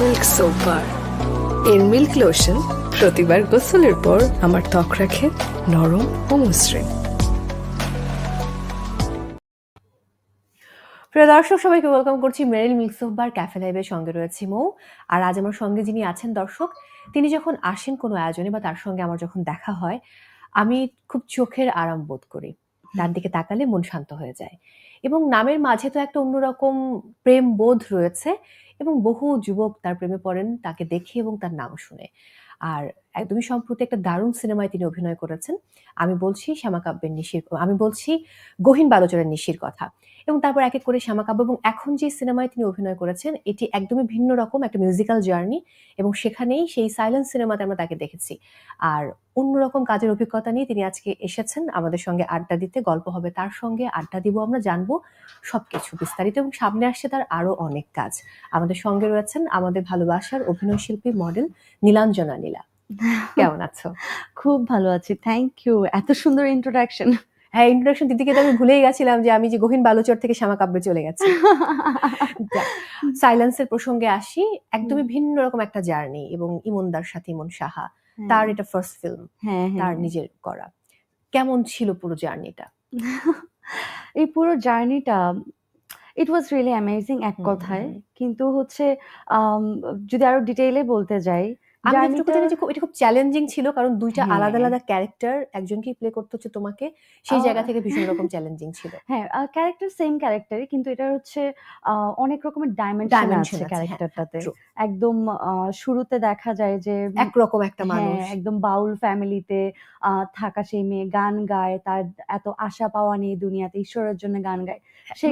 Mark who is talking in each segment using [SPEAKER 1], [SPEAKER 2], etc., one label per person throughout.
[SPEAKER 1] Milk soap এর milk lotion প্রতিবার গোসলের পর আমার ত্বক রাখে নরম ও মসৃণ।
[SPEAKER 2] প্রিয় দর্শক, সবাইকে ওয়েলকাম করছি Meril mix of bar cafe লাইভের সঙ্গে রয়েছি মৌ। আর আজ আমার সঙ্গে যিনি আছেন দর্শক, তিনি যখন আসেন কোনো আয়োজনে বা তার সঙ্গে আমার যখন দেখা হয়, আমি খুব চোখের আরাম বোধ করি। তার দিকে তাকালে মন শান্ত হয়ে যায়। এবং নামের মাঝে তো একটা অন্যরকম প্রেম বোধ রয়েছে এবং বহু যুবক তার প্রেমে পড়েন, তাকে দেখে এবং তার নাম শুনে। আর একদমই সম্প্রতি একটা দারুণ সিনেমায় তিনি অভিনয় করেছেন। আমি বলছি শ্যামাকাব্যের নিশির, আমি বলছি গহীন বালোচনের নিশির কথা। এবং তারপর এক এক করে শ্যামাকাব্য এবং এখন যে সিনেমায় তিনি অভিনয় করেছেন, এটি একদমই ভিন্ন রকম একটা মিউজিক্যাল জার্নি এবং সেখানেই সেই সাইলেন্স সিনেমাতে আমরা তাকে দেখেছি। আর অন্যরকম কাজের অভিজ্ঞতা নিয়ে তিনি আজকে এসেছেন। আমাদের সঙ্গে আড্ডা দিতে গল্প হবে তার সঙ্গে। আড্ডা দিব আমরা, জানব সবকিছু বিস্তারিত এবং সামনে আসছে তার আরও অনেক কাজ। আমাদের সঙ্গে রয়েছেন আমাদের ভালোবাসার অভিনয় শিল্পী মডেল নীলাঞ্জনা নীলা। কেমন আছো?
[SPEAKER 3] খুব ভালো আছি থ্যাংক ইউ এত সুন্দর ইন্ট্রোডাকশন
[SPEAKER 2] হ্যাঁ ইন্ট্রোডাকশন দিদিকে তো আমি ভুলেই গেছিলাম যে আমি যে গহীন বালুচর থেকে শ্যামাকাব্যে চলে গেছি। সাইলেন্সের প্রসঙ্গে আসি। একদমই ভিন্ন রকম একটা জার্নি এবং ইমনদার সাথে ইমন সাহা তার এটা ফার্স্ট ফিল্ম
[SPEAKER 3] হ্যাঁ হ্যাঁ
[SPEAKER 2] তার নিজের করা। কেমন ছিল পুরো জার্নিটা
[SPEAKER 3] এই পুরো জার্নিটা ইট ওয়াজ রিয়েলি অ্যামেজিং এক কথায়। কিন্তু হচ্ছে যদি আরও ডিটেইলে বলতে যাই
[SPEAKER 2] আমি যতটুকু জানি যে এটা খুব চ্যালেঞ্জিং ছিল কারণ দুইটা
[SPEAKER 3] হ্যাঁ।
[SPEAKER 2] আলাদা আলাদা ক্যারেক্টার একজনকেই প্লে করতে হচ্ছে তোমাকে সেই জায়গা থেকে ভীষণ রকম চ্যালেঞ্জিং ছিল।
[SPEAKER 3] হ্যাঁ ক্যারেক্টার সেম ক্যারেক্টারই কিন্তু এটা হচ্ছে অনেক রকমের ডাইমেনশন আছে ক্যারেক্টারটাতে একদম শুরুতে দেখা যায় যে
[SPEAKER 2] একরকম একটা
[SPEAKER 3] হ্যাঁ
[SPEAKER 2] মানুষ।
[SPEAKER 3] একদম বাউল ফ্যামিলিতে থাকা সেই মেয়ে গান গায় তার এত আশা পাওয়া নেই দুনিয়াতে ঈশ্বরের জন্য গান গায়।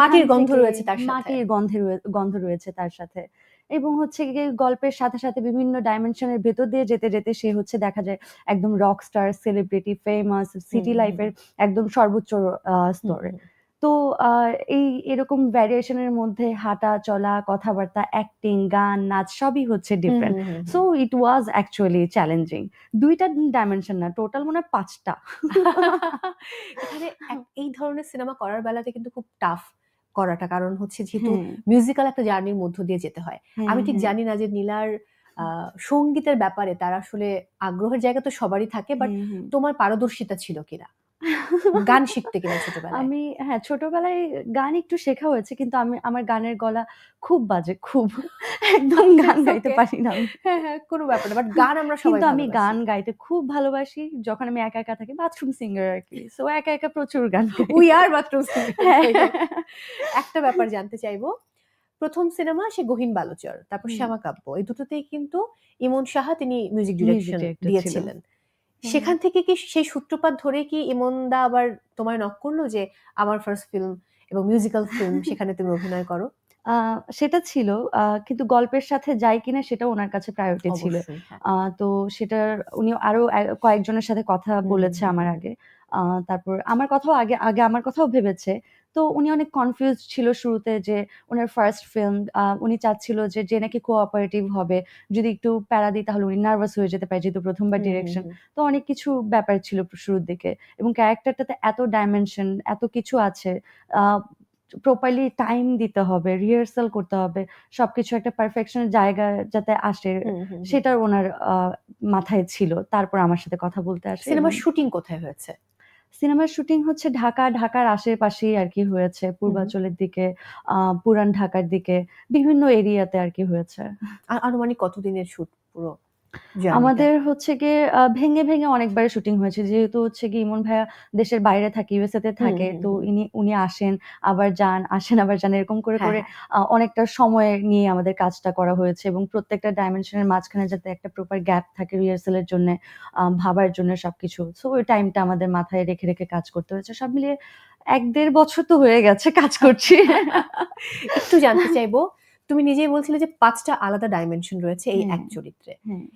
[SPEAKER 2] মাটির গন্ধ রয়েছে তার সাথে।
[SPEAKER 3] মাটির গন্ধে গন্ধ রয়েছে তার সাথে। এবং হচ্ছে গিয়ে গল্পের সাথে সাথে বিভিন্ন ডাইমেনশনের ভেতর দিয়ে যেতে যেতে সে হচ্ছে দেখা যায় একদম rock star celebrity famous city লাইফের একদম সর্বোচ্চ স্তরে। তো এই এরকম ভ্যারিয়েশনের মধ্যে হাঁটা চলা কথাবার্তা অ্যাক্টিং গান নাচ সবই হচ্ছে different so it was actually challenging দুইটা ডাইমেনশন না টোটাল মনে হয় পাঁচটা।
[SPEAKER 2] এখানে এই ধরনের সিনেমা করার বেলাতে কিন্তু খুব টাফ করাটা। কারণ হচ্ছে যেহেতু মিউজিক্যাল একটা জার্নির মধ্য দিয়ে যেতে হয়। আমি ঠিক জানি না যে নীলার আহ, সঙ্গীতের ব্যাপারে তার আসলে আগ্রহের জায়গা তো সবারই থাকে বাট। তোমার পারদর্শিতা ছিল কিনা? গান শিখতে কিনা ছোটবেলায়?
[SPEAKER 3] আমি হ্যাঁ ছোটবেলায় গান একটু শেখা হয়েছে কিন্তু আমি আমার গানের গলা খুব বাজে খুব। একদম গান গাইতে পারি না
[SPEAKER 2] হ্যাঁ হ্যাঁ কোনো ব্যাপার না বাট গান আমরা সবাই
[SPEAKER 3] কিন্তু আমি গান গাইতে খুব ভালোবাসি যখন আমি একা একা থাকি বাথরুম সিঙ্গার আর কি। সো একা একা প্রচুর গান
[SPEAKER 2] উই আর
[SPEAKER 3] বাথরুম।
[SPEAKER 2] একটা ব্যাপার জানতে চাইব প্রথম সিনেমা সে গহীন বালোচর তারপর
[SPEAKER 3] হুম।
[SPEAKER 2] শ্যামাকাব্য এই দুটোতেই কিন্তু ইমন সাহা তিনি মিউজিক ডিরেকশন দিয়েছিলেন। সেখান থেকে কি সেই সূত্রপাত ধরে কি ইমনদা আবার তোমায় নক করল যে আমার ফার্স্ট ফিল্ম এবং মিউজিক্যাল ফিল্ম সেখানে তুমি অভিনয় করো?
[SPEAKER 3] আহ, সেটা ছিল আহ, কিন্তু গল্পের সাথে যাই কিনা সেটা ওনার কাছে প্রায়োরিটি ছিল।
[SPEAKER 2] হ্যাঁ।
[SPEAKER 3] আহ, তো সেটার উনি আরও কয়েকজনের সাথে কথা বলেছে আমার আগে। তারপর আমার কথাও আগে আগে আমার কথাও ভেবেছে। তো উনি অনেক কনফিউজ ছিল শুরুতে যে ওনার ফার্স্ট ফিল্ম উনি চাচ্ছিল যে যে নাকি কোঅপারেটিভ হবে। যদি একটু প্যারা দিই তাহলে উনি নার্ভাস হয়ে যেতে পারে যেহেতু প্রথমবার ডিরেকশন তো অনেক কিছু ব্যাপার ছিল শুরুর দিকে। এবং ক্যারেক্টারটাতে এত ডাইমেনশন এত কিছু আছে প্রপারলি টাইম দিতে হবে রিহার্সাল করতে হবে সবকিছু একটা পারফেকশনের জায়গা যাতে আসে। সেটার ওনার আহ, মাথায় ছিল। তারপর আমার সাথে কথা বলতে আসে
[SPEAKER 2] সিনেমার শুটিং কোথায় হয়েছে?
[SPEAKER 3] সিনেমার শুটিং হচ্ছে ঢাকা ঢাকার আশেপাশেই আর কি হয়েছে পূর্বাঞ্চলের দিকে আহ, পুরান ঢাকার দিকে বিভিন্ন এরিয়াতে আর কি হয়েছে।
[SPEAKER 2] আর আনুমানিক কতদিনের শুট পুরো?
[SPEAKER 3] আমাদের হচ্ছে গিয়ে ভেঙে ভেঙে অনেকবার শুটিং হয়েছে। যেহেতু হচ্ছে কি ইমন ভাইয়া দেশের বাইরে থাকে ইউএসএ তে থাকে
[SPEAKER 2] হুম,
[SPEAKER 3] তো
[SPEAKER 2] হুম।
[SPEAKER 3] ইনি উনি আসেন আবার যান আসেন আবার যান এরকম করে
[SPEAKER 2] হ্যাঁ,
[SPEAKER 3] করে
[SPEAKER 2] হ্যাঁ।
[SPEAKER 3] অনেকটা সময় নিয়ে আমাদের কাজটা করা হয়েছে এবং প্রত্যেকটা ডাইমেনশনের মাঝখানে যাতে একটা প্রপার গ্যাপ থাকে রিহার্সালের জন্য ভাবার জন্য সবকিছু। সো ওই টাইমটা আমাদের মাথায় রেখে রেখে কাজ করতে হয়েছে। সব মিলিয়ে এক দেড় বছর তো হয়ে গেছে কাজ করছি।
[SPEAKER 2] একটু জানতে চাইব তুমি নিজেই বলছিলে যে পাঁচটা আলাদা ডাইমেনশন রয়েছে এই। এক চরিত্রে।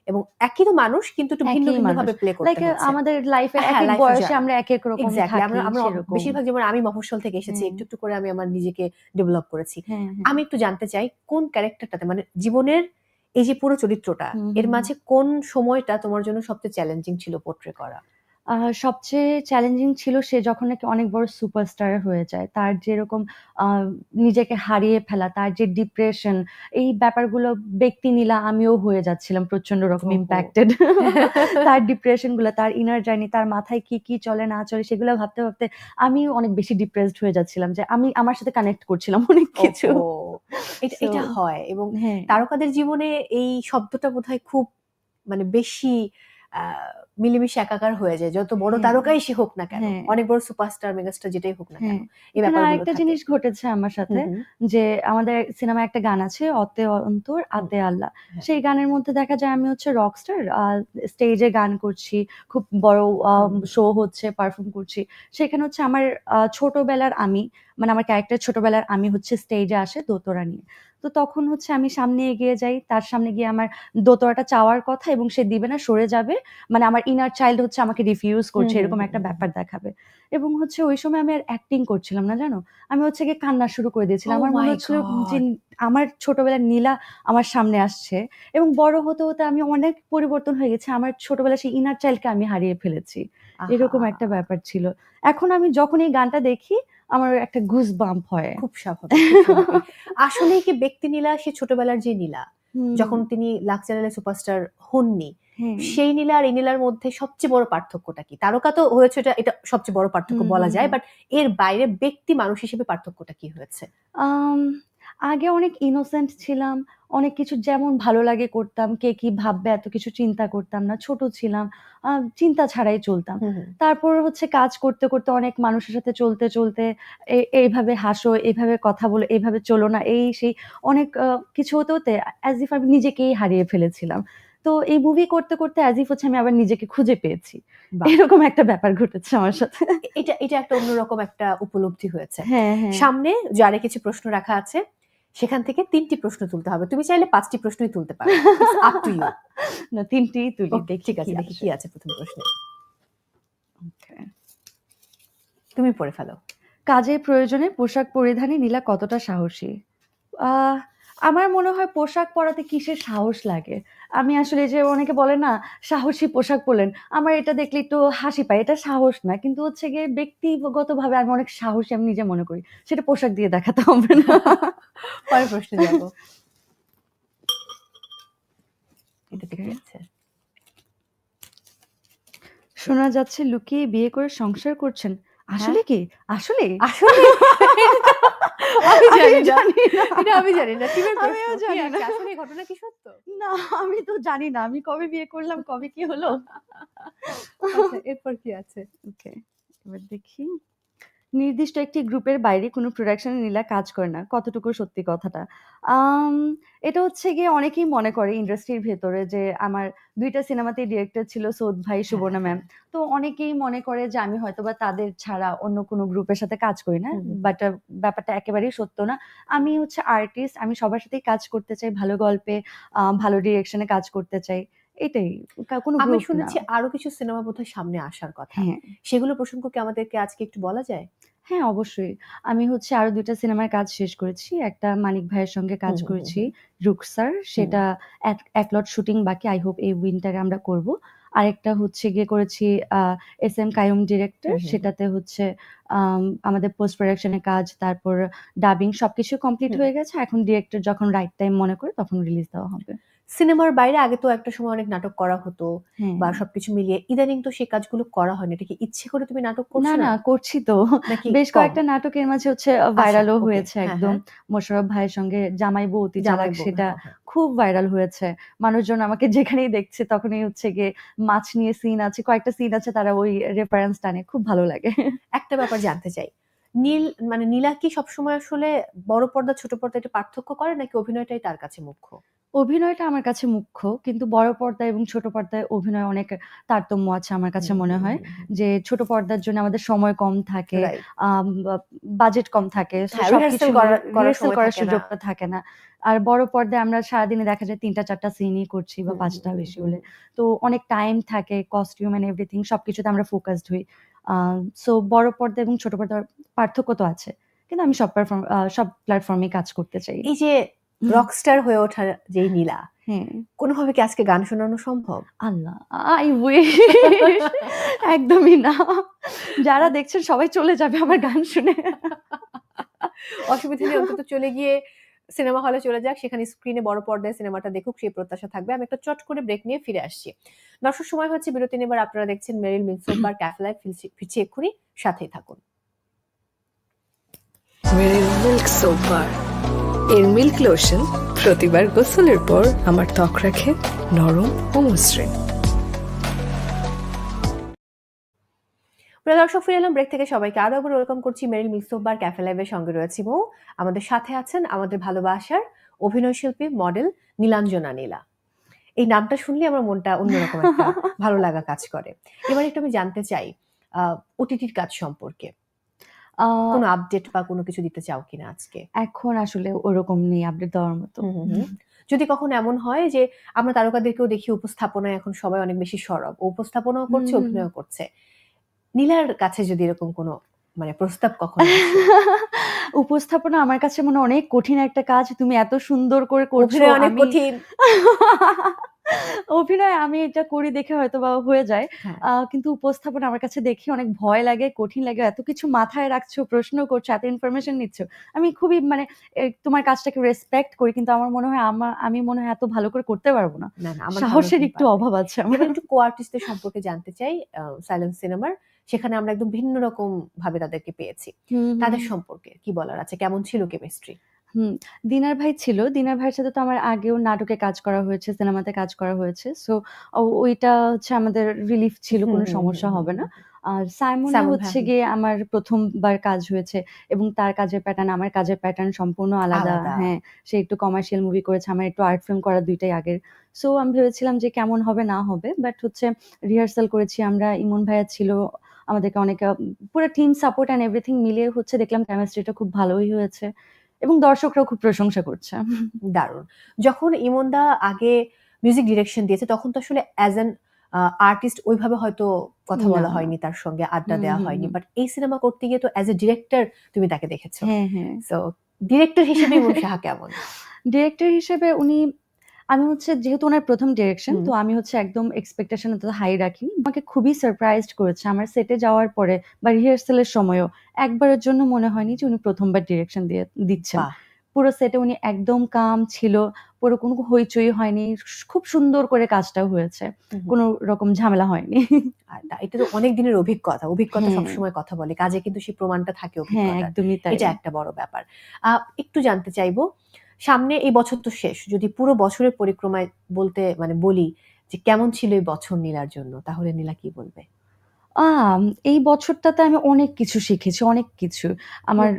[SPEAKER 2] এবং একই তো মানুষ কিন্তু একটু ভিন্ন ভিন্ন ভাবে প্লে করতে
[SPEAKER 3] লাইক আমাদের লাইফের
[SPEAKER 2] হ্যাঁ,
[SPEAKER 3] এক এক বয়সে আমরা এক এক রকম থাকি
[SPEAKER 2] আমরা আমরা বেশিরভাগ যেমন আমি মফস্বল থেকে এসেছি একটু একটু করে আমি আমার নিজেকে ডেভেলপ করেছি। আমি একটু জানতে চাই কোন ক্যারেক্টারটাতে মানে জীবনের এই যে পুরো চরিত্রটা এর মাঝে কোন সময়টা তোমার জন্য সবচেয়ে চ্যালেঞ্জিং ছিল পোর্ট্রে করা?
[SPEAKER 3] সবচেয়ে চ্যালেঞ্জিং ছিল সে যখন নাকি অনেক বড় সুপারস্টার হয়ে যায়। তার যেরকম নিজেকে হারিয়ে ফেলা, তার যে ডিপ্রেশন এই ব্যাপারগুলো ব্যক্তি নীলা আমিও হয়ে যাচ্ছিলাম প্রচণ্ড রকম! ইমপ্যাক্টেড। তার ডিপ্রেশনগুলা, তার ইনার জার্নি, তার মাথায় কি, কি চলে না চলে সেগুলো ভাবতে, ভাবতে আমিও অনেক বেশি ডিপ্রেসড হয়ে যাচ্ছিলাম যে আমি আমার সাথে কানেক্ট করছিলাম অনেক কিছু।
[SPEAKER 2] এটা হয় এবং
[SPEAKER 3] হ্যাঁ।
[SPEAKER 2] তারকাদের জীবনে এই শব্দটা বোধহয় খুব মানে বেশি আ মিলেমিশে একাকার হয়ে যায়। যত বড়
[SPEAKER 3] হ্যাঁ।
[SPEAKER 2] তারকাই সে হোক না কেন।
[SPEAKER 3] হ্যাঁ।
[SPEAKER 2] অনেক বড় সুপারস্টার, মেগাস্টার যেটাই হোক না কেন।
[SPEAKER 3] হ্যাঁ।
[SPEAKER 2] এই
[SPEAKER 3] আরেকটা জিনিস ঘটেছে আমার সাথে যে আমাদের সিনেমায় একটা গান আছে 'অতে অন্তর আতে আল্লাহ'। সেই গানের মধ্যে দেখা যায় আমি হচ্ছে রকস্টার স্টেজে গান করছি। খুব বড় শো হচ্ছে, পারফর্ম করছি। সেখানে হচ্ছে আমার ছোটবেলার আমি মানে আমার ক্যারেক্টার ছোটবেলার আমি হচ্ছে স্টেজে আসে দোতরা নিয়ে। তো তখন হচ্ছে আমি সামনে এগিয়ে যাই। তার সামনে গিয়ে আমার দোতরাটা চাওয়ার কথা এবং সে দিবে না, সরে যাবে। মানে আমার ইনার চাইল্ড হচ্ছে আমাকে রিফিউজ করছে এরকম একটা ব্যাপার দেখাবে। এবং হচ্ছে ওই সময় আমি আর অ্যাক্টিং করছিলাম না জানো? আমি হচ্ছে গিয়ে কান্না শুরু করে দিয়েছিলাম। আমার মনে হচ্ছিল যে আমার ছোটবেলার নীলা আমার সামনে আসছে এবং বড় হতে, হতে আমি অনেক পরিবর্তন হয়ে গেছে আমার ছোটবেলার সেই ইনার চাইল্ডকে আমি হারিয়ে ফেলেছি। এরকম একটা ব্যাপার ছিল। এখন আমি যখন এই গানটা দেখি আমার একটা গুজ বাম্প হয়।
[SPEAKER 2] খুব স্বাভাবিক, আসলে কি ব্যক্তি নীলা সে ছোটবেলার যে নীলা, যখন তিনি লাক সুপারস্টার হননি। সেই নীলা আর এই নীলার মধ্যে সবচেয়ে বড় পার্থক্যটা কি? তারকা তো হয়েছে এটা, এটা সবচেয়ে বড় পার্থক্য বলা যায়। বাট এর বাইরে ব্যক্তি মানুষ হিসেবে পার্থক্যটা কি হয়েছে?
[SPEAKER 3] আগে অনেক ইনোসেন্ট ছিলাম। অনেক কিছু যেমন ভালো লাগে করতাম। কে কি ভাববে এত কিছু চিন্তা করতাম না। ছোট ছিলাম। চিন্তা ছাড়াই চলতাম। তারপর হচ্ছে কাজ করতে, করতে অনেক মানুষের সাথে চলতে, চলতে এইভাবে হাসো, এইভাবে কথা বলো, এইভাবে চলো না, এই সেই অনেক কিছু হতে, হতে অ্যাজ ইফ আমি নিজেকেই হারিয়ে ফেলেছিলাম। তো এই মুভি করতে, করতে অ্যাজ ইফ হচ্ছে আমি আবার নিজেকে খুঁজে পেয়েছি। এরকম একটা ব্যাপার ঘটেছে আমার সাথে।
[SPEAKER 2] এটা, এটা একটা অন্যরকম একটা উপলব্ধি হয়েছে।
[SPEAKER 3] হ্যাঁ, হ্যাঁ।
[SPEAKER 2] সামনে জারে কিছু প্রশ্ন রাখা আছে। সেখান থেকে তিনটি প্রশ্ন তুলতে হবে। তুমি চাইলে পাঁচটি প্রশ্নই তুলতে পারো। Up to you.
[SPEAKER 3] না ৩ টিই তুলি। দেখি
[SPEAKER 2] ঠিক আছে।
[SPEAKER 3] কি
[SPEAKER 2] দেখি কি আছে প্রথম প্রশ্ন তুমি পড়ে ফেলো।
[SPEAKER 3] কাজের প্রয়োজনে পোশাক পরিধানে নীলা কতটা সাহসী? আ আমার মনে হয় পোশাক পরাতে কিসের সাহস লাগে? আমি আসলে যে অনেকে বলে না সাহসী পোশাক পরলেন। আমার এটা দেখলে একটু হাসি পায়। এটা সাহস না। কিন্তু হচ্ছে গিয়ে ব্যক্তিগতভাবে আমি অনেক সাহসী আমি নিজে মনে করি। সেটা পোশাক দিয়ে দেখাতে হবে না।
[SPEAKER 2] পরের প্রশ্নে যাব। আছে?
[SPEAKER 3] শোনা যাচ্ছে লুকিয়ে বিয়ে করে সংসার করছেন।
[SPEAKER 2] হ্যাঁ।
[SPEAKER 3] আসলে কি? আসলে
[SPEAKER 2] আসলে আমি জানি না।
[SPEAKER 3] জানি না।
[SPEAKER 2] এটা আমি জানি না। টিমের।
[SPEAKER 3] আমিও জানি না।
[SPEAKER 2] আসলে ঘটনা কি সত্য?
[SPEAKER 3] না, আমি তো জানি না। আমি কবে বিয়ে করলাম, কবে কি হলো?
[SPEAKER 2] আচ্ছা, এরপর কি আছে?
[SPEAKER 3] ওকে। এবার দেখি। নির্দিষ্ট একটি গ্রুপের বাইরে কোনো প্রোডাকশনে নীলা কাজ করে না। কতটুকু সত্যি কথাটা? এটা হচ্ছে গিয়ে অনেকেই মনে করে ইন্ডাস্ট্রির ভেতরে যে আমার ২ টা সিনেমাতেই ডিরেক্টর ছিল সৌদ ভাই, সুবর্ণা ম্যাম। তো অনেকেই মনে করে যে আমি হয়তোবা তাদের ছাড়া অন্য কোনো গ্রুপের সাথে কাজ করি না। বাট ব্যাপারটা একেবারেই সত্য না। আমি হচ্ছে আর্টিস্ট। আমি সবার সাথেই কাজ করতে চাই। ভালো গল্পে ভালো ডিরেকশনে কাজ করতে চাই। এটাই। কোনো
[SPEAKER 2] আমি শুনেছি আরও কিছু সিনেমা বোধহয় সামনে আসার কথা।
[SPEAKER 3] হ্যাঁ।
[SPEAKER 2] সেগুলো প্রসঙ্গ কি আমাদেরকে আজকে একটু বলা যায়?
[SPEAKER 3] হ্যাঁ, অবশ্যই। আমি হচ্ছে আরও ২ টা সিনেমার কাজ শেষ করেছি। একটা মানিক ভাইয়ের সঙ্গে কাজ করেছি। রুকসার সেটা এক একলট শুটিং বাকি। আই হোপ এই উইন্টারে আমরা করব। আরেকটা হচ্ছে গিয়ে করেছি এস এম কাইয়ুম ডিরেক্টর। সেটাতে হচ্ছে আম আমাদের পোস্ট প্রোডাকশন এর কাজ, তারপর ডাবিং সবকিছু কমপ্লিট হয়ে গেছে। এখন ডিরেক্টর যখন রাইট টাইম মনে করে তখন রিলিজ দেওয়া হবে।
[SPEAKER 2] সিনেমার বাইরে আগে তো একটা সময় অনেক নাটক করা হতো। বা সবকিছু মিলিয়ে ইদানিং তো সেই কাজগুলো করা হয়নি এটা কি ইচ্ছে করে তুমি নাটক করছ
[SPEAKER 3] না
[SPEAKER 2] না?
[SPEAKER 3] করছি তো। বেশ? কয়েকটা নাটকের মাঝে হচ্ছে আ
[SPEAKER 2] আচ্ছা,
[SPEAKER 3] ভাইরালও হয়েছে
[SPEAKER 2] হ্যাঁ,
[SPEAKER 3] একদম।
[SPEAKER 2] হ্যাঁ।
[SPEAKER 3] মোশাররফ ভাইয়ের সঙ্গে জামাই বউ অতি চালাক সেটা
[SPEAKER 2] হ্যাঁ।
[SPEAKER 3] খুব ভাইরাল হয়েছে। মানুষজন আমাকে যেখানেই দেখছে তখনই হচ্ছে গিয়ে মাছ নিয়ে সিন আছে। কয়েকটা সিন আছে তারা ওই রেফারেন্স টানে। খুব ভালো লাগে।
[SPEAKER 2] একটা ব্যাপার জানতে চাই। নীল মানে নীলা কি সবসময় আসলে বড় পর্দা ছোট পর্দা এটা পার্থক্য করে নাকি অভিনয়টাই তার কাছে মুখ্য?
[SPEAKER 3] অভিনয়টা আমার কাছে মুখ্য। কিন্তু বড় পর্দায় এবং ছোট পর্দায় অভিনয় অনেক তারতম্য আছে আমার কাছে মনে হয়। যে ছোট পর্দার জন্য আমাদের সময় কম থাকে। বাজেট কম থাকে।
[SPEAKER 2] হ্যাঁ,
[SPEAKER 3] সবকিছু
[SPEAKER 2] করার।
[SPEAKER 3] সুযোগটা থাকে না। আর বড় পর্দায় আমরা সারাদিনে দেখা যায় ৩ টা ৪ টা সিনই করছি বা
[SPEAKER 2] হুম,
[SPEAKER 3] ৫
[SPEAKER 2] হুম,
[SPEAKER 3] টা
[SPEAKER 2] হুম,
[SPEAKER 3] বেশি হলে। তো অনেক টাইম থাকে, কস্টিউম অ্যান্ড এভরিথিং সবকিছুতে আমরা ফোকাসড হই। সো বড় পর্দা এবং ছোট পর্দার পার্থক্য তো আছে। কিন্তু আমি সব পারফর্ম সব প্ল্যাটফর্মেই কাজ করতে চাই।
[SPEAKER 2] এই যে রকস্টার হয়ে ওঠার যেই নীলা,
[SPEAKER 3] হ্যাঁ।
[SPEAKER 2] কোনোভাবে কি আজকে গান শোনানো সম্ভব?
[SPEAKER 3] আল্লাহ আই উইশ একদমই না। যারা দেখছেন সবাই চলে যাবে আমার গান শুনে।
[SPEAKER 2] অসুবিধা নেই অন্তত চলে গিয়ে সিনেমা হলে চলে যাক সেখানে স্ক্রিনে বড় পর্দায় সিনেমাটা দেখুক সেই প্রত্যাশা থাকবে। আমি একটা চট করে ব্রেক নিয়ে ফিরে আসছি। দর্শক সময় হচ্ছে বিরতি নেবার। আপনারা দেখছেন মেরিল মিনসোবার ক্যাফেলায় ফিরছি এক্ষুনি। সাথেই থাকুন।
[SPEAKER 1] মেরিল মিল্ক সোপ বার এর মিল্ক লোশন প্রতিবার গোসলের পর আমার ত্বক রাখে নরম ও মসৃণ।
[SPEAKER 2] প্রিয় দর্শক ফিরে এলাম ব্রেক থেকে। সবাইকে আরও একবার ওয়েলকাম করছি মেরিল মিক্সোবার ক্যাফে লাইভের সঙ্গে রয়েছি মৌ আমাদের সাথে আছেন আমাদের ভালোবাসার অভিনয় শিল্পী মডেল নীলাঞ্জনা নীলা। এই নামটা শুনলে আমার মনটা অন্যরকম একটা ভালো লাগা কাজ করে। এবার একটু আমি জানতে চাই ওটিটির কাজ সম্পর্কে। কোনো আপডেট বা কোনো কিছু দিতে চাও কিনা আজকে?
[SPEAKER 3] এখন আসলে ওরকম নেই আপডেট দেওয়ার মতো।
[SPEAKER 2] যদি কখনো এমন হয় যে আমরা তারকাদেরকেও দেখি উপস্থাপনায় এখন সবাই অনেক বেশি সরব উপস্থাপনাও করছে। অভিনয় করছে নীলার কাছে যদি এরকম কোনো মানে প্রস্তাব কখনো
[SPEAKER 3] উপস্থাপনা আমার কাছে মনে অনেক কঠিন একটা কাজ তুমি এত সুন্দর করে করছ
[SPEAKER 2] অনেক কঠিন।
[SPEAKER 3] অভিনয় আমি এটা করি দেখে হয়তো বা হয়ে যায়।
[SPEAKER 2] হ্যাঁ।
[SPEAKER 3] কিন্তু উপস্থাপনা আমার কাছে দেখি অনেক ভয় লাগে কঠিন লাগে এত কিছু মাথায় রাখছো প্রশ্ন করছ এত ইনফরমেশন নিচ্ছ। আমি খুবই মানে তোমার কাজটাকে রেসপেক্ট করি কিন্তু আমার মনে হয় আমার আমি মনে হয় এত ভালো করে করতে পারব না। সাহসের একটু অভাব আছে আমার।
[SPEAKER 2] একটু কো আর্টিস্টদের সম্পর্কে জানতে চাই সাইলেন্স সিনেমার সেখানে আমরা একদম ভিন্ন রকম ভাবে তাদেরকে পেয়েছি। তাদের সম্পর্কে কি বলার আছে? কেমন ছিল কেমিস্ট্রি
[SPEAKER 3] দিনার ভাই ছিল। দিনার ভাইয়ের সাথে তো আমার আগেও নাটকে কাজ করা হয়েছে সিনেমাতে কাজ করা হয়েছে। সো ওইটা হচ্ছে আমাদের রিলিফ ছিল কোনো সমস্যা হবে না। আর সাইমন
[SPEAKER 2] সাইমন
[SPEAKER 3] হচ্ছে। গিয়ে আমার প্রথমবার কাজ হয়েছে এবং তার কাজের প্যাটার্ন আমার কাজের প্যাটার্ন সম্পূর্ণ আলাদা।
[SPEAKER 2] আলাদা।
[SPEAKER 3] হ্যাঁ সে একটু কমার্শিয়াল মুভি করেছে আমার একটু আর্ট ফিল্ম করা দুইটাই আগের। সো আমি ভেবেছিলাম যে কেমন হবে না হবে বাট হচ্ছে রিহার্সাল করেছি আমরা। ইমন ভাইয়া ছিল আমাদেরকে অনেক আহ, পুরো টিম সাপোর্ট অ্যান্ড এভরিথিং মিলিয়ে হচ্ছে দেখলাম কেমিস্ট্রিটা খুব ভালোই হয়েছে। এবং দর্শকরাও খুব প্রশংসা করছে।
[SPEAKER 2] দারুণ। যখন ইমনদা আগে মিউজিক ডিরেকশন দিয়েছে তখন তো আসলে অ্যাজ অ্যান আর্টিস্ট ওইভাবে হয়তো কথা বলা হয়নি তার সঙ্গে আড্ডা দেওয়া হয়নি। বাট এই সিনেমা করতে গিয়ে তো অ্যাজ এ ডিরেক্টর তুমি তাকে দেখেছ।
[SPEAKER 3] হ্যাঁ হ্যাঁ।
[SPEAKER 2] সো ডিরেক্টর হিসেবে ইমন শাহ কেমন?
[SPEAKER 3] ডিরেক্টর হিসেবে উনি আমি হচ্ছে যেহেতু ওনার প্রথম ডিরেকশন তো আমি হচ্ছে একদম এক্সপেকটেশন এত হাই রাখিনি। আমাকে খুবই সারপ্রাইজড করেছে আমার সেটে যাওয়ার পরে বা রিহার্সালের সময়ও। একবারের জন্য মনে হয়নি যে উনি প্রথমবার ডিরেকশন দিয়ে দিচ্ছেন। পুরো সেটে উনি একদম কাম ছিল পুরো কোনো হইচই হয়নি খুব সুন্দর করে কাজটা হয়েছে। কোনো রকম ঝামেলা হয়নি।
[SPEAKER 2] এটা তো অনেক দিনের অভিজ্ঞতা। অভিজ্ঞতা
[SPEAKER 3] হ্যাঁ।
[SPEAKER 2] সবসময় কথা বলে। কাজে কিন্তু সেই প্রমাণটা থাকে
[SPEAKER 3] হ্যাঁ
[SPEAKER 2] অভিজ্ঞতা
[SPEAKER 3] একদমই তাই।
[SPEAKER 2] এটা একটা বড় ব্যাপার। আহ, একটু জানতে চাইব সামনে এই বছর তো শেষ। যদি পুরো বছরের পরিক্রমায় বলতে মানে বলি যে কেমন ছিল এই বছর নীলার জন্য তাহলে নীলা কি বলবে?
[SPEAKER 3] এই বছরটাতে আমি অনেক কিছু শিখেছি অনেক কিছু। আমার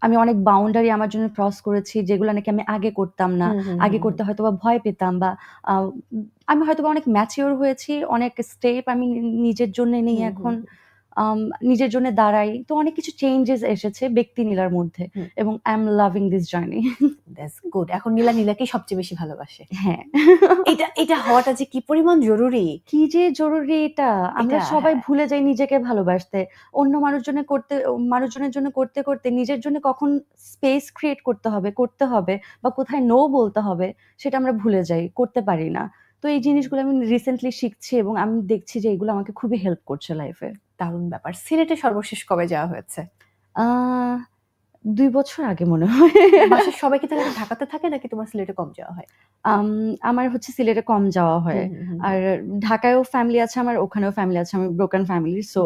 [SPEAKER 3] আমি অনেক বাউন্ডারি আমার জন্য ক্রস করেছি যেগুলো নাকি আমি আগে করতাম না। আগে করতে হয়তো বা ভয় পেতাম বা আমি হয়তো বা অনেক ম্যাচিওর হয়েছি অনেক স্টেপ আমি নিজের জন্য নিই এখন। নিজের জন্য দাঁড়াই। তো অনেক কিছু চেঞ্জেস এসেছে ব্যক্তি নীলার মধ্যে এবং I am loving this journey
[SPEAKER 2] that's good এখন নীলা নীলাকেই সবচেয়ে বেশি ভালোবাসে।
[SPEAKER 3] হ্যাঁ।
[SPEAKER 2] এটা এটা হওয়াটা যে কি পরিমাণ জরুরি?
[SPEAKER 3] কি যে জরুরি এটা? আমরা সবাই
[SPEAKER 2] হ্যাঁ।
[SPEAKER 3] ভুলে যাই নিজেকে ভালোবাসতে। অন্য মানুষজনের করতে মানুষজনের জন্য করতে করতে নিজের জন্য কখন স্পেস ক্রিয়েট করতে হবে করতে হবে বা কোথায় নো বলতে হবে সেটা আমরা ভুলে যাই করতে পারি না। তো এই জিনিসগুলো আমি রিসেন্টলি শিখছি এবং আমি দেখছি যে এগুলো আমাকে খুবই হেল্প করছে লাইফে
[SPEAKER 2] দারুণ ব্যাপার। সিলেটে সর্বশেষ কবে যাওয়া হয়েছে?
[SPEAKER 3] আহ দুই বছর আগে মনে হয়।
[SPEAKER 2] বাসার সবাই কি তাহলে ঢাকাতে থাকে নাকি তোমার সিলেটে কম যাওয়া হয়?
[SPEAKER 3] আম, আমার হচ্ছে সিলেটে কম যাওয়া হয়। আর ঢাকায়ও ফ্যামিলি আছে আমার ওখানেও ফ্যামিলি আছে আমি ব্রোকেন ফ্যামিলি সো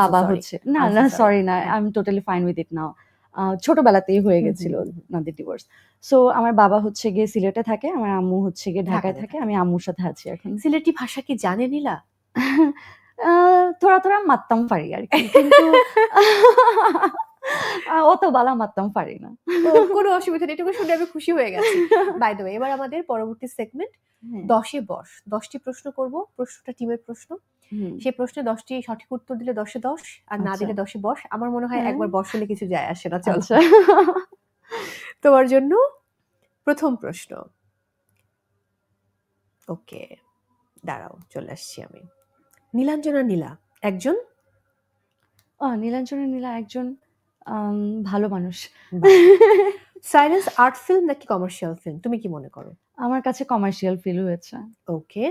[SPEAKER 3] বাবা হচ্ছে না না সরি না। I am totally fine with it now ছোটবেলাতেই হয়ে গেছিল। নাদের ডিভোর্স সো আমার বাবা হচ্ছে গিয়ে সিলেটে থাকে আমার আম্মু হচ্ছে গিয়ে ঢাকায় থাকে। আমি আম্মুর সাথে আছি এখন।
[SPEAKER 2] সিলেটি ভাষা কি জানে নীলা?
[SPEAKER 3] থোড়া থোড়া মারতাম পারি আর কি। কিন্তু অত বালা মারতাম পারি না।
[SPEAKER 2] কোনো অসুবিধা নেই এটুকু শুনে আমি খুশি হয়ে গেছি। বাই দ্য এবার আমাদের পরবর্তী সেগমেন্ট
[SPEAKER 3] হ্যাঁ,
[SPEAKER 2] দশে বস। দশটি প্রশ্ন করব প্রশ্নটা টিমের প্রশ্ন। সেই প্রশ্নে দশটি সঠিক উত্তর দিলে দশে দশ আর না
[SPEAKER 3] আচ্ছা।
[SPEAKER 2] দিলে দশে বস। আমার মনে হয়
[SPEAKER 3] হ্যাঁ।
[SPEAKER 2] একবার বস হলে কিছু যায় আসে না চল।
[SPEAKER 3] আচ্ছা।
[SPEAKER 2] তোমার জন্য প্রথম প্রশ্ন। ওকে দাঁড়াও চলে আসছি আমি। নীলাঞ্জনা নীলা একজন?
[SPEAKER 3] ও নীলাঞ্জনা নীলা একজন ভালো মানুষ।
[SPEAKER 2] সাইলেন্স আর্ট ফিল্ম নাকি কমার্শিয়াল ফিল্ম তুমি কি মনে করো?
[SPEAKER 3] আমার কাছে কমার্শিয়াল ফিল হয়েছে।
[SPEAKER 2] ওকে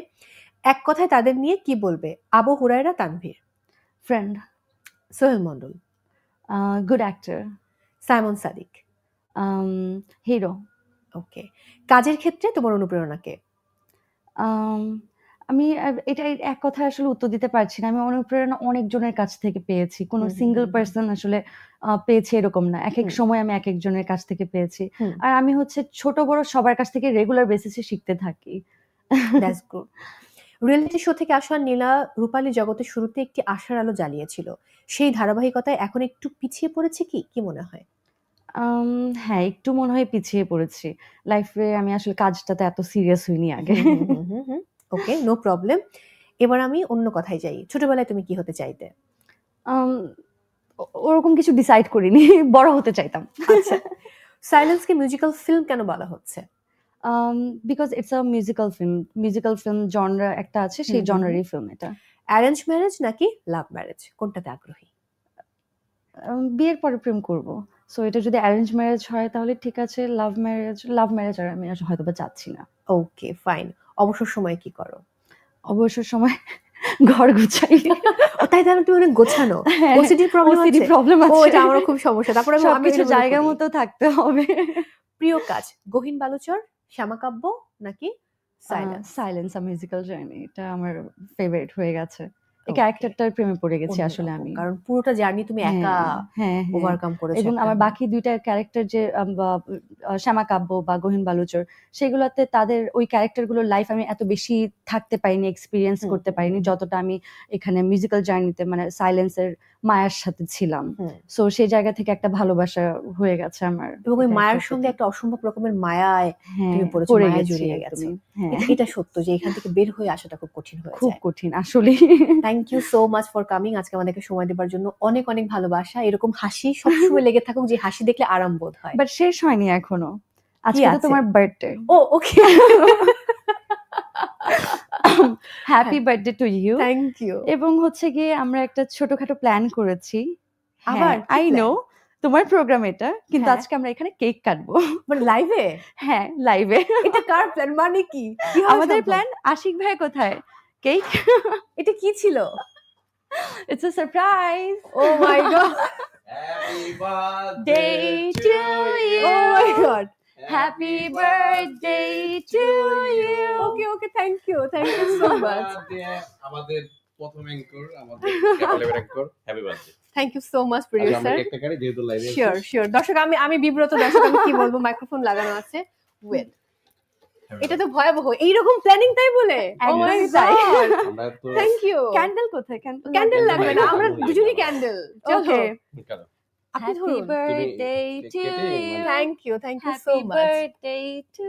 [SPEAKER 2] এক কথায় তাদের নিয়ে কি বলবে? Abu Hurayra Tanvir?
[SPEAKER 3] Friend
[SPEAKER 2] Sohel Mondal
[SPEAKER 3] good actor
[SPEAKER 2] Symon Sadik?
[SPEAKER 3] Hero
[SPEAKER 2] okay কাজের ক্ষেত্রে তোমার অনুপ্রেরণাকে
[SPEAKER 3] আমি এটা এক কথা আসলে উত্তর দিতে পারছি না। আমি অনুপ্রেরণা অনেকজনের কাছ থেকে পেয়েছি। কোনো সিঙ্গেল পার্সন আসলে পেয়েছি এরকম না। এক এক সময় আমি এক একজনের কাছ থেকে পেয়েছি। আর আমি হচ্ছে ছোট বড় সবার কাছ থেকে রেগুলার বেসিসে শিখতে থাকি।
[SPEAKER 2] দ্যাটস গুড রিয়েলিটি শো থেকে আসা নীলা রূপালী জগতের শুরুতে একটি আশার আলো জ্বালিয়েছিল। সেই ধারাবাহিকতায় এখন একটু পিছিয়ে পড়েছে কি? কি মনে হয়?
[SPEAKER 3] হ্যাঁ একটু মনে হয় পিছিয়ে পড়েছি। লাইফে আমি আসলে কাজটাতে এত সিরিয়াস হইনি আগে।
[SPEAKER 2] ওকে নো প্রবলেম এবার আমি অন্য কথায় যাই। ছোটবেলায় তুমি কি হতে চাইতে?
[SPEAKER 3] ওরকম কিছু ডিসাইড করিনি বড় হতে চাইতাম।
[SPEAKER 2] আচ্ছা। সাইলেন্সকে মিউজিক্যাল ফিল্ম কেন বলা হচ্ছে?
[SPEAKER 3] Because it's a musical film musical film genre একটা আছে সেই
[SPEAKER 2] হুম,
[SPEAKER 3] ফিল্ম এটা।
[SPEAKER 2] অ্যারেঞ্জ ম্যারেজ নাকি লাভ ম্যারেজ কোনটাতে আগ্রহী?
[SPEAKER 3] বিয়ের পরে প্রেম করব। সো এটা যদি অ্যারেঞ্জ ম্যারেজ হয় তাহলে ঠিক আছে লাভ ম্যারেজ লাভ ম্যারেজ আর আমি হয়তো বা চাচ্ছি না।
[SPEAKER 2] ওকে ফাইন অবসর সময় কি করো?
[SPEAKER 3] অবসর সময় ঘর গুছাই।
[SPEAKER 2] তাই তাহলে তুমি অনেক গোছানো। ওসিডি প্রবলেম
[SPEAKER 3] ওসিডি প্রবলেম আছে?
[SPEAKER 2] এটা আমারও খুব সমস্যা। তারপরে আমি-
[SPEAKER 3] সবকিছু জায়গা মতো থাকতে হবে।
[SPEAKER 2] প্রিয় কাজ গহীন বালুচর শ্যামাকাব্য নাকি silence
[SPEAKER 3] silence a musical journey এটা আমার ফেভারিট হয়ে গেছে। এই ক্যারেক্টারটার প্রেমে পড়ে গেছি আসলে আমি।
[SPEAKER 2] কারণ পুরোটা জার্নি তুমি
[SPEAKER 3] হ্যাঁ,
[SPEAKER 2] একা
[SPEAKER 3] হ্যাঁ হ্যাঁ।
[SPEAKER 2] ওভারকাম করেছ
[SPEAKER 3] এবং আমার বাকি দুইটা ক্যারেক্টার যে আহ, শ্যামাকাব্য বা গহীন বালুচর সেগুলোতে তাদের ওই ক্যারেক্টারগুলোর লাইফ আমি এত বেশি থাকতে পারিনি এক্সপিরিয়েন্স করতে পারিনি যতটা আমি এখানে মিউজিক্যাল জার্নিতে মানে সাইলেন্সের মায়ের সাথে ছিলাম। সো সেই জায়গা থেকে একটা ভালোবাসা হয়ে গেছে আমার।
[SPEAKER 2] এবং ওই মায়ের সঙ্গে একটা অসম্ভব রকমের মায়ায়
[SPEAKER 3] হ্যাঁ
[SPEAKER 2] তুমি
[SPEAKER 3] পড়ে
[SPEAKER 2] জড়িয়ে গেছো।
[SPEAKER 3] হ্যাঁ।
[SPEAKER 2] এটা- এটা সত্য যে এখান থেকে বের হয়ে আসাটা খুব কঠিন হয়ে
[SPEAKER 3] খুব কঠিন আসলে
[SPEAKER 2] thank you so much for coming আজকে আমাদেরকে সময় দেওয়ার জন্য অনেক অনেক ভালোবাসা। এরকম হাসি সবসময় লেগে থাকুক যে হাসি দেখলে আরাম বোধ হয়।
[SPEAKER 3] বাট শেষ হয়নি এখনও। আজকে তো তোমার birthday
[SPEAKER 2] O okay
[SPEAKER 3] happy birthday to you
[SPEAKER 2] thank you
[SPEAKER 3] এবং হচ্ছে গিয়ে আমরা একটা ছোটখাটো প্ল্যান করেছি।
[SPEAKER 2] আবার
[SPEAKER 3] আই নো তোমার প্রোগ্রাম এটা কিন্তু
[SPEAKER 2] হ্যাঁ।
[SPEAKER 3] আজকে আমরা এখানে কেক কাটবো।
[SPEAKER 2] মানে লাইভে
[SPEAKER 3] হ্যাঁ লাইভে
[SPEAKER 2] এটা কার প্ল্যান মানে কি?
[SPEAKER 3] আমাদের প্ল্যান আশিক ভাই কোথায়? কেক
[SPEAKER 2] এটা কি ছিল?
[SPEAKER 3] It's a surprise
[SPEAKER 2] oh my god
[SPEAKER 4] Happy
[SPEAKER 3] Day to you.
[SPEAKER 2] Oh my god
[SPEAKER 3] happy birthday to you
[SPEAKER 2] okay okay thank you thank you so much
[SPEAKER 4] আমাদের প্রথম অ্যাঙ্কর আমাদের ক্যাপালের anchor happy birthday
[SPEAKER 2] thank you so much
[SPEAKER 4] আমরা
[SPEAKER 2] producer
[SPEAKER 4] কেকটা যেহেতু লাইভে
[SPEAKER 2] sure sure দর্শক আমি আমি বিব্রত দর্শক আমি কি বলব? মাইক্রোফোন লাগানো আছে ওয়েট এটা তো ভয়াবহ। এইরকম প্ল্যানিং তাই বলে? ও মাই
[SPEAKER 3] একদমই তাই।
[SPEAKER 2] গড
[SPEAKER 4] আমরা তো
[SPEAKER 2] থ্যাংক ইউ
[SPEAKER 3] ক্যান্ডেল কোথায়? ক্যান্ডেল
[SPEAKER 2] লাগবে না আমরা দুজনই ক্যান্ডেল
[SPEAKER 3] ওকে?
[SPEAKER 2] আপনি ধরুন।
[SPEAKER 3] বার্থডে
[SPEAKER 4] কেক
[SPEAKER 3] টু
[SPEAKER 4] কেটে
[SPEAKER 3] you
[SPEAKER 2] thank you thank you so much
[SPEAKER 3] birthday to